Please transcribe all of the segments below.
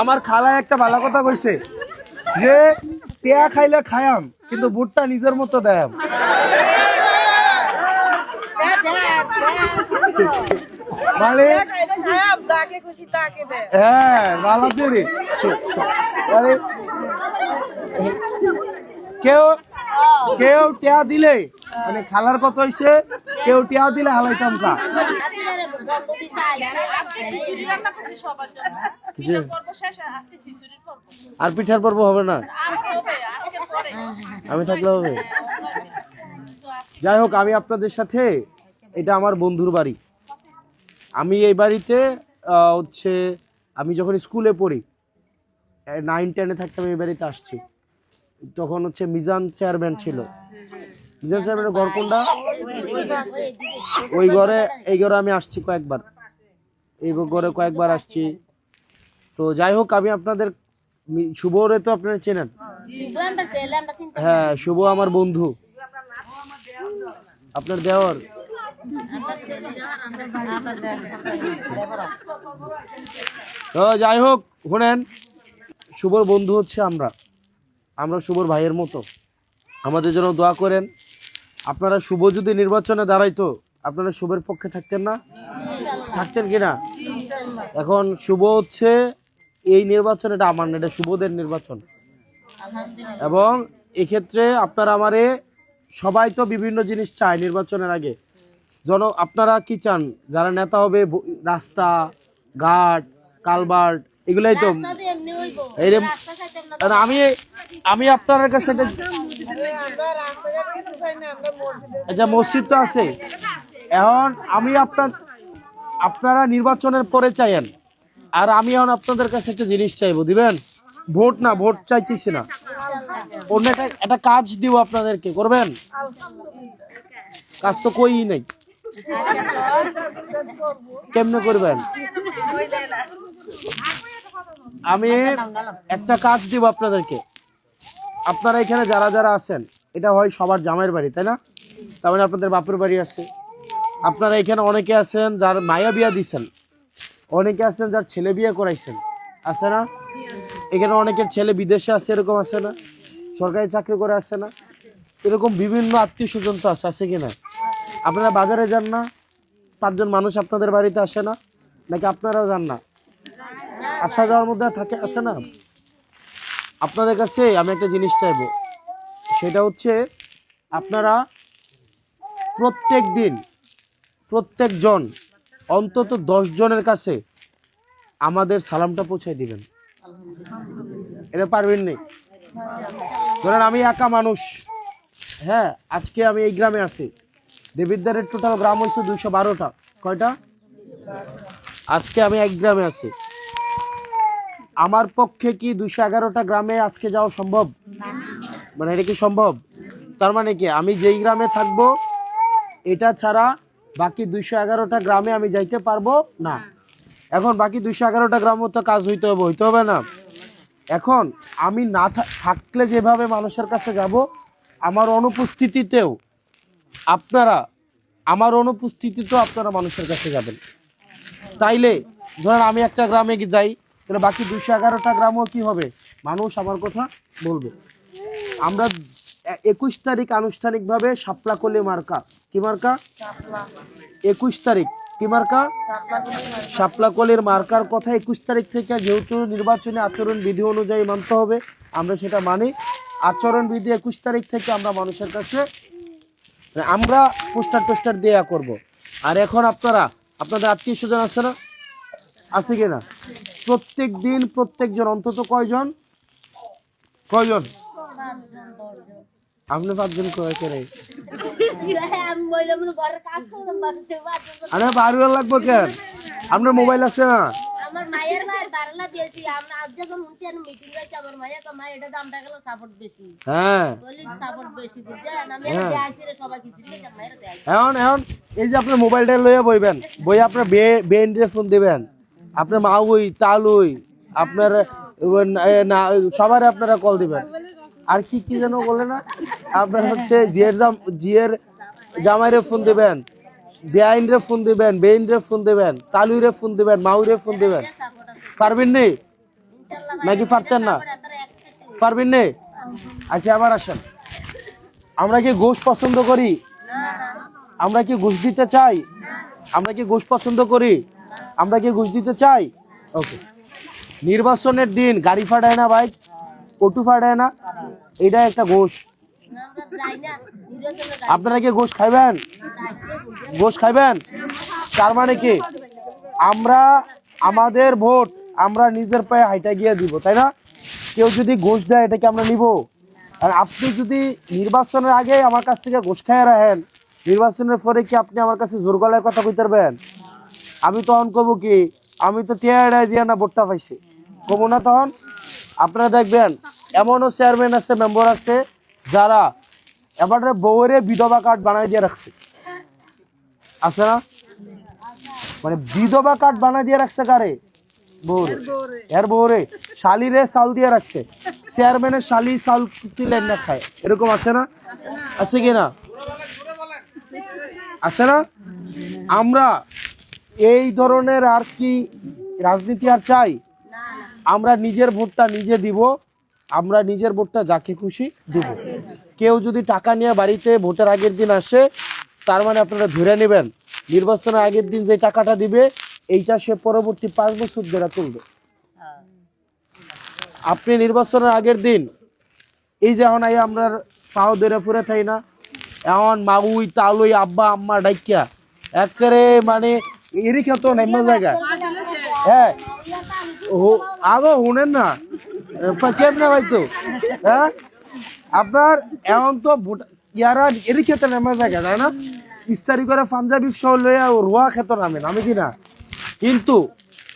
আমার খালা একটা ভালো কথা কইছে, যে টেয়া খাইলে খায়াম, কিন্তু বুটটা নিজের মতো দেয়াম মানে হ্যাঁ মানে টেয়া দিলে মানে খালার কত হইছে, কেউ টেয়া দিলে হালাইতাম কা। আর পিঠার পর্ব হবে না? আমি থাকলে হবে? যাই হোক আমি আপনাদের সাথে এটা আমার বন্ধুর বাড়ি। আমি এই বাড়িতে হচ্ছে আমি যখন স্কুলে পড়ি নাইন টেনে থাকতে আমি এই বাড়িতে আসছি। তখন হচ্ছে মিজান চেয়ারম্যান ছিল। মিজান চেয়ারম্যানের ঘর কোনটা? ওই ঘরে, এই ঘরে আমি আসছি কয়েকবার। এই ঘরে কয়েকবার আসছি। তো যাই হোক, আমি আপনাদের শুভরে তো আপনারা চেনেন? হ্যাঁ শুভ আমার বন্ধু। আপনার দেওয়ার তো যাই হোক, শোনেন, শুভর বন্ধু হচ্ছে আমরা। আমরা শুভর ভাইয়ের মতো। আমাদের জন্য দোয়া করেন। আপনারা শুভ যদি নির্বাচনে দাঁড়াইতো আপনারা শুভের পক্ষে থাকতেন না? থাকতেন কিনা এখন শুভ হচ্ছে এই নির্বাচন এটা আমার না এটা শুভদের নির্বাচন। এবং এক্ষেত্রে আপনারা আমারে সবাই তো বিভিন্ন জিনিস চায় নির্বাচনের আগে। জন আপনারা কি চান? যারা নেতা হবে রাস্তা ঘাট কালবার্ট এগুলাই তো আমি আমি আপনার কাছে আচ্ছা মসজিদ তো আছে। এখন আমি আপনার আপনারা নির্বাচনের পরে চাইেন আর আমি এখন আপনাদের কাছে একটা জিনিস চাইব, দিবেন? ভোট না, ভোট চাইতেছি না। অন্য একটা একটা কাজ দিব আপনাদেরকে, করবেন? কাজ তো কই নাই। কেমনে করবেন? আমি একটা কাজ দিব আপনাদেরকে। আপনারা এখানে যারা যারা আছেন, এটা হয় সবার জামাইয়ের বাড়ি, তাই না? তার মানে আপনাদের বাপের বাড়ি আছে। আপনারা এখানে অনেকে আছেন যার মায়া বিয়া দিছেন, অনেকে আছেন যার ছেলে বিয়ে করাইছেন, আছে না? এখানে অনেকের ছেলে বিদেশে আছে, এরকম আছে না? সরকারি চাকরি করে আসছে না? এরকম বিভিন্ন আত্মীয় স্বজন তো আছে আছে কিনা আপনারা বাজারে যান না? পাঁচজন মানুষ আপনাদের বাড়িতে আসে না? নাকি আপনারাও যান না? আসা যাওয়ার মধ্যে থাকে আছে না? আপনাদের কাছে আমি একটা জিনিস চাইব। সেটা হচ্ছে আপনারা প্রত্যেক দিন প্রত্যেকজন অন্তত দশ জনের কাছে আমাদের সালামটা পৌঁছায় দিবেন। এটা পারবেন নেই ধরেন আমি একা মানুষ। হ্যাঁ আজকে আমি এই গ্রামে আছি। দেবিদ্বারের টোটাল গ্রাম হয়েছে দুইশো বারোটা। কয়টা? আজকে আমি এক গ্রামে আছি। আমার পক্ষে কি দুইশো এগারোটা গ্রামে আজকে যাওয়া সম্ভব? মানে এটা কি সম্ভব? তার মানে কি, আমি যেই গ্রামে থাকব, এটা ছাড়া বাকি দুইশো এগারোটা গ্রামে আমি যাইতে পারব না। এখন বাকি দুইশো এগারোটা গ্রামও তো কাজ হইতে হবে হইতে হবে না। এখন আমি না থাকলে যেভাবে মানুষের কাছে যাব, আমার অনুপস্থিতিতেও আপনারা, আমার অনুপস্থিতিতেও আপনারা মানুষের কাছে যাবেন। তাইলে, ধরেন আমি একটা গ্রামে যাই তাহলে বাকি দুইশো এগারোটা গ্রামও কি হবে? মানুষ আমার কথা বলবে। আমরা একুশ তারিখ আনুষ্ঠানিকভাবে সাপলাকলি মার্কা। কি মার্কা? একুশ তারিখ। কি মার্কা? সাপলাকলির মার্কার কথা একুশ তারিখ থেকে যেহেতু নির্বাচনী আচরণ বিধি অনুযায়ী মানতে হবে আমরা সেটা মানি। আচরণ বিধি একুশ তারিখ থেকে আমরা মানুষের কাছে আমরা পোস্টার টোস্টার দেয়া করব। আর এখন আপনারা আপনাদের আত্মীয় স্বজন আছে না? আছে কিনা প্রত্যেক দিন প্রত্যেকজন অন্তত কয়জন? কয়জন? আপনি পাঁচজন আরে বারো লাগবো কেন আপনার মোবাইল আছে না? আমার মায়ের মায়ের ধারণা দিয়েছি আমরা আজ যখন আমি মিটিং রয়েছে আমার মায়ের মায়ের এটা গেল সাপোর্ট বেশি। হ্যাঁ। বলি সাপোর্ট বেশি আমি এটা রে সবাই কিছু মায়ের দেয়। এখন এখন এই যে আপনার মোবাইলটা লইয়া বইবেন বই আপনার বে বেন্ডে ফোন দিবেন। আপনার মাউই তালুই আপনার না সবার আপনারা কল দিবেন। আর কি কি যেন বলে না? আপনার হচ্ছে জিয়ের জাম, জিয়ের জামাইরে ফোন দিবেন বেআইন রে ফোন দিবেন বেইন রে ফোন দিবেন তালুই রে ফোন দিবেন মাউই রে ফোন দিবেন। পারবেন নেই নাকি পারতেন না? পারবেন নে? আচ্ছা আবার আসেন। আমরা কি গোশ পছন্দ করি? আমরা কি ঘুষ দিতে চাই? আমরা কি ঘুষ পছন্দ করি? আমরা কি ঘুষ দিতে চাই? ওকে নির্বাচনের দিন গাড়ি ফাটায় না বাইক? অটো ফাটায় না? এটা একটা ঘোষ। আপনারা কি গোশ খাইবেন? গোশ খাইবেন? তার মানে কি? আমরা আমাদের ভোট আমরা নিজের পায়ে হাইটা গিয়ে দিব তাই না? কেউ যদি ঘোষ দেয় এটাকে আমরা নিব। আর আপনি যদি নির্বাচনের আগে আমার কাছ থেকে ঘোষ খাইয়ে রাখেন নির্বাচনের পরে কি আপনি আমার কাছে জোর গলায় কথা কইতে পারবেন? আমি তখন কব কি, আমি তো টিয়া এড়াই দিয়ে না ভোটটা পাইছি। কব না তখন? আপনারা দেখবেন, এমনও চেয়ারম্যান আছে মেম্বার আছে, যারা এবারে বউরে বিধবা কার্ড বানাই দিয়ে রাখছে। আছে না? মানে বিধবা কার্ড বানাই দিয়ে রাখছে কারে? বউরে। এর বউরে। শালিরে চাল দিয়ে রাখছে। চেয়ারম্যানের শালি চাল তুলেন না খায়? এরকম আছে না? আছে কি না? আছে না? আমরা এই ধরনের আর কি রাজনীতি আর চাই? আমরা নিজের ভোটটা নিজে দিব, আমরা নিজের ভোটটা যাকে খুশি দিব। কেউ যদি টাকা নিয়ে বাড়িতে ভোটের আগের দিন আসে, তার মানে আপনারা ধরে নেবেন, নির্বাচনের আগের দিন যে টাকাটা দিবে, এইটা সে পরবর্তী পাঁচ বছর ধরে তুলবে। আপনি নির্বাচনের আগের দিন, এই যে এখন আমরা পাও ধরে ফুরে থাই না, এখন মাউই তালুই, আব্বা, আম্মা ডাইকিয়া একেবারে মানে এরই খেত নেম্য জায়গা হ্যাঁ। আগো শুনেন না। পা- কেমনে হয়তো? হ্যাঁ? আপনার এখন তো ইয়ারা এরই খেতে নেমে জায়গা তাই না? ইস্তারি করে পাঞ্জাবি সহ লইয়া রোয়া খেত নামে নামে কি না? কিন্তু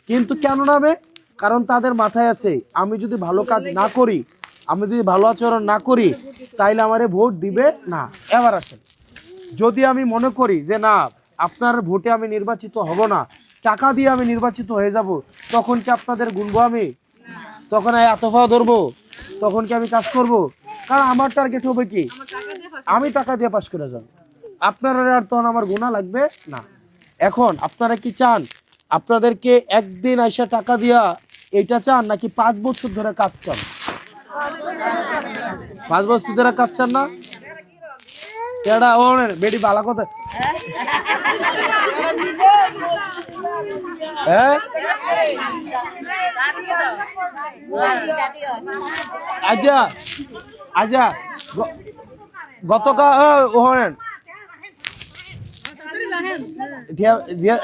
কিন্তু কেন নামে? কারণ তাদের মাথায় আছে আমি যদি ভালো কাজ না করি আমি যদি ভালো আচরণ না করি তাইলে আমারে ভোট দিবে না। এবার আসেন। যদি আমি মনে করি যে না আপনার ভোটে আমি নির্বাচিত হব না, টাকা দিয়ে আমি নির্বাচিত হয়ে যাব, তখন কি আপনাদের গুনবো আমি? তখন এই এতফা ধরবো? তখন কি আমি কাজ করব? কারণ আমার টার্গেট হবে কি? আমি টাকা দিয়ে পাশ করে যাব। আপনারা আর তখন আমার গুণা লাগবে না। এখন আপনারা কি চান? আপনাদেরকে একদিন আইসা টাকা দিয়া এটা চান, নাকি পাঁচ বছর ধরে কাজ চান? পাঁচ বছর ধরে কাজ চান না? বেডি বালা কথা আচ্ছা আচ্ছা গতকাল ওহরেন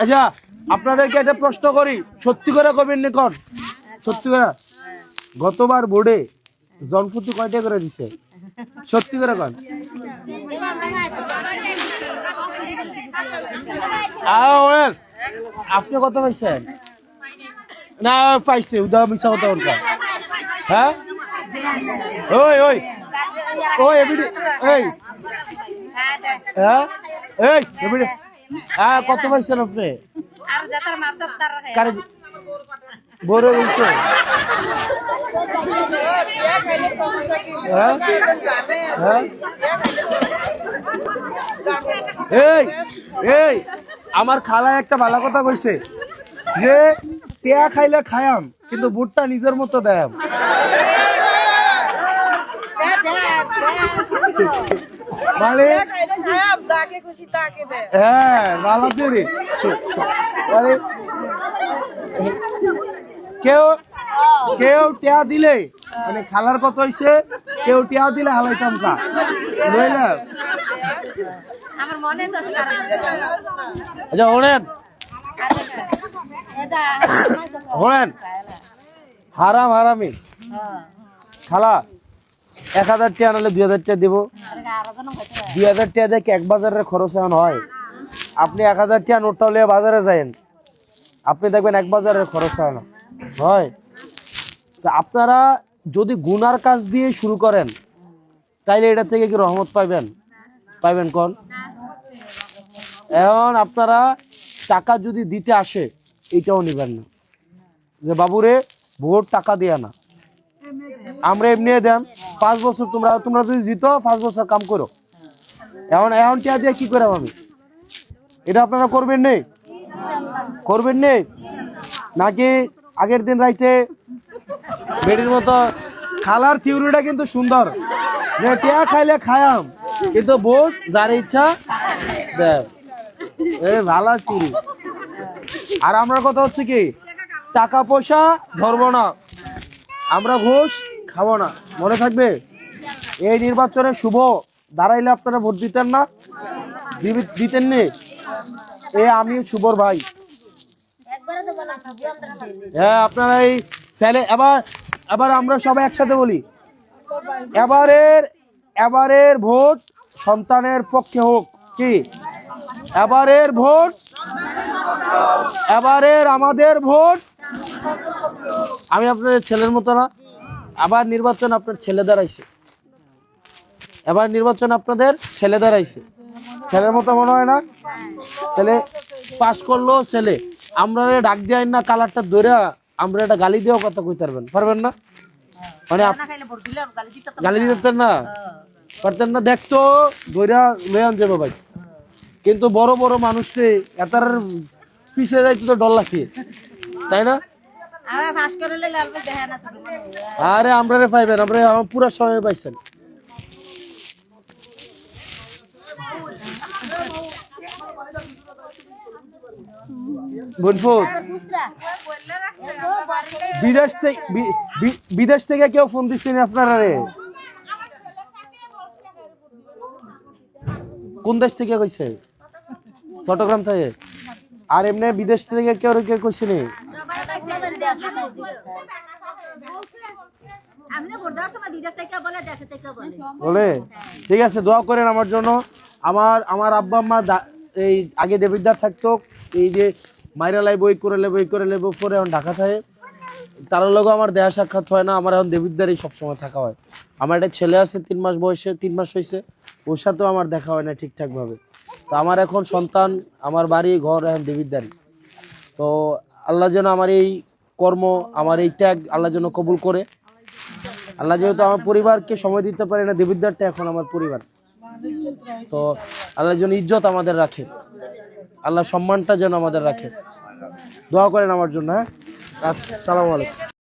আচ্ছা আপনাদেরকে একটা প্রশ্ন করি। সত্যি করে কবেন নিকট? সত্যি করে? গতবার বোর্ডে জনপ্রতি কয়টা করে দিছে? সত্যি করে কন। আপনি কত পাইছেন? না, পাইছে উদা মিশা কথা বলকা হ্যাঁ? ওই ওই। ওই এবিডি এই। হ্যাঁ? এই এবিডি হ্যাঁ কত পাইছেন আপনি? কারে দি- বড় বলছে বিয়া খাইলে সমস্যা কি হ্যাঁ? একদম জানে হ্যাঁ? বিয়া খাইলে সমস্যা এই এই, আমার খালা একটা ভালো কথা কইছে। যে টেয়া খাইলে খায়াম, কিন্তু বুটটা নিজের মতো দেয়াম। মানে হ্যাঁ মানে দিলে মানে খালার কত হইছে, কেউ টেয়া দিলে হালাইতাম কা। বুঝলাম আমার মনে তো আচ্ছা শোনেন। শোনেন। হারাম হারামি। খালা এক হাজার টাকা নাহলে দুই হাজার টাকা দিব। দুই হাজার টাকা কি এক বাজারের খরচ এখন হয়। আপনি এক হাজার টাকা নোটটা হলে বাজারে যায়েন। আপনি দেখবেন এক বাজারের খরচ হয় না। হয়। তা আপনারা যদি গুনার কাজ দিয়ে শুরু করেন তাইলে এটা থেকে কি রহমত পাইবেন? পাইবেন কোন? এখন আপনারা টাকা যদি দিতে আসে, এটাও নেবেন না। যে বাবুরে ভোট টাকা দেয়া না। আমরা এমনি দেন, পাঁচ বছর তোমরা তোমরা যদি দিত, পাঁচ বছর কাম করো। এখন এখন টিয়া দিয়ে কি করে আমি? এটা আপনারা করবেন নেই? করবেন নেই? নাকি আগের দিন রাইতে বেডির মতো খালার থিওরিটা কিন্তু সুন্দর। যে টিয়া খাইলে খায়াম, কিন্তু বোট যার ইচ্ছা দেয়। এ, ভালো চুরি আর আমরা কথা হচ্ছে কি? টাকা পয়সা ধরবো না। আমরা ঘুষ খাব না। মনে থাকবে? এই নির্বাচনে শুভ। দাঁড়াইলে আপনারা ভোট দিতেন না। দিবি- দিতেন নি এ আমি শুভর ভাই। হ্যাঁ আপনারা এই ছেলে এবার এবার আমরা সবাই একসাথে বলি। এবারের এবারের ভোট সন্তানের পক্ষে হোক। কি? এবারের ভোট, এবারের আমাদের ভোট। আমি আপনাদের ছেলের মতো না, আবার নির্বাচন আপনার ছেলে দাঁড়াইছে। এবার নির্বাচন আপনাদের ছেলে দাঁড়াইছে। ছেলের মতো মনে হয় না? তাহলে পাশ করল ছেলে। আমরা ডাক দিয়ে না, কালারটা ধরে আমরা এটা গালি দিয়েও কথা কই পারবেন। পারবেন না? মানে গালি দিতেন না? পারতেন না? দেখতো ধৈরা লয়ান যাবে ভাই। কিন্তু বড় বড় মানুষকে এতার পিছিয়ে যাইতে তো ডর লাগে। তাই না। আরে আমরা রে পাইবেন আমরা পুরো সময় পাইছেন। বিদেশ থেকে বিদেশ থেকে কেউ ফোন দিচ্ছেন আপনারা রে কোন দেশ থেকে কইছে? চট্টগ্রাম থেকে? আর এমনি বিদেশ থেকে কেউ কেউ কইছে নি? বলে ঠিক আছে দোয়া করেন আমার জন্য। আমার আমার আব্বা আম্মা এই আগে দেবিদ্দার থাকতো এই যে মাইরা বই করে লেবো এই করে লেবো পরে এখন ঢাকা থাকে। তার লোক আমার দেহা সাক্ষাৎ হয় না আমার এখন দেবিদ্দারই সবসময় থাকা হয়। আমার একটা ছেলে আছে তিন মাস বয়সে তিন মাস হয়েছে ওর সাথেও আমার দেখা হয় না ঠিকঠাক ভাবে তো আমার এখন সন্তান, আমার বাড়ি, ঘর এখন দেবিদ্দারি তো আল্লাহ যেন আমার এই কর্ম, আমার এই ত্যাগ আল্লাহ যেন কবুল করে। আল্লাহ যেহেতু আমার পরিবারকে সময় দিতে পারে না দেবিদ্দারটা এখন আমার পরিবার। তো আল্লাহ যেন ইজ্জত আমাদের রাখে। আল্লাহ সম্মানটা যেন আমাদের রাখে। দোয়া করেন আমার জন্য হ্যাঁ? সালাম আলাইকুম।